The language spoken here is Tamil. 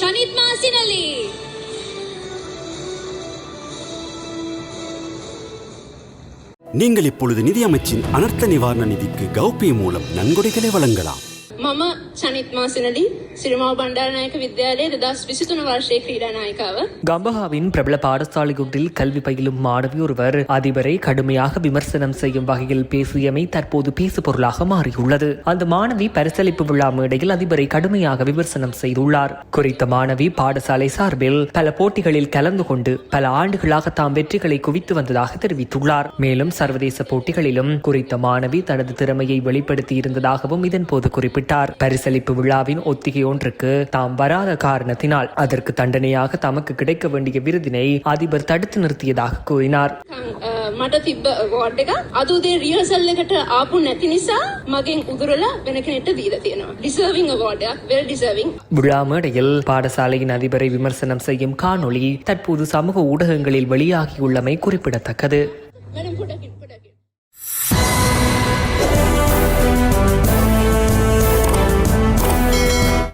சனித் மாசினலி நீங்கள் இப்பொழுது நிதியமைச்சின் அனர்த்த நிவாரண நிதிக்கு கௌபி மூலம் நன்கொடைகளை வழங்கலாம். මම චනිත් මාසිනලි සිරිමාව බණ්ඩාරනායක විද්‍යාලයේ දෙදස් විසිතුන වර්ෂය ක්‍රීඩා නායිකාව கம்பஹாவின் பிரபல பாடசாலையொன்றில் கல்வி பயிலும் மாணவி ஒருவர் அதிபரை கடுமையாக விமர்சனம் செய்யும் வகையில் பேசியமை தற்போது பேசு பொருளாக மாறியுள்ளது அந்த மாணவி பரிசளிப்பு விழா மேடையில் அதிபரை கடுமையாக விமர்சனம் செய்துள்ளார் குறித்த மாணவி பாடசாலை சார்பில் பல போட்டிகளில் கலந்து கொண்டு பல ஆண்டுகளாக தாம் வெற்றிகளை குவித்து வந்ததாக தெரிவித்துள்ளார் மேலும் சர்வதேச போட்டிகளிலும் குறித்த மாணவி தனது திறமையை வெளிப்படுத்தி இருந்ததாகவும் இதன் போது குறிப்பிட்டார் பரிசளிப்பு விழாவின் ஒத்திகை ஒன்றுக்கு தாம் வராத காரணத்தினால் அதற்கு தண்டனையாக தமக்கு கிடைக்க வேண்டிய விருதினை அதிபர் தடுத்து நிறுத்தியதாக கூறினார் මට තිබ්බ වෝඩ් එක අද උදේ රියසල් එකට ආපු නැති නිසා මගෙන් උදුරලා වෙන කෙනෙක්ට දීලා තියෙනවා ඩිසර්විං අවෝඩ් එකක් වෙල් ඩිසර්විං விழா மேடையில் பாடசாலையின் அதிபரை விமர்சனம் செய்யும் காணொளி தற்போது சமூக ஊடகங்களில் வெளியாகியுள்ளமை குறிப்பிடத்தக்கது මැඩම් පොඩක්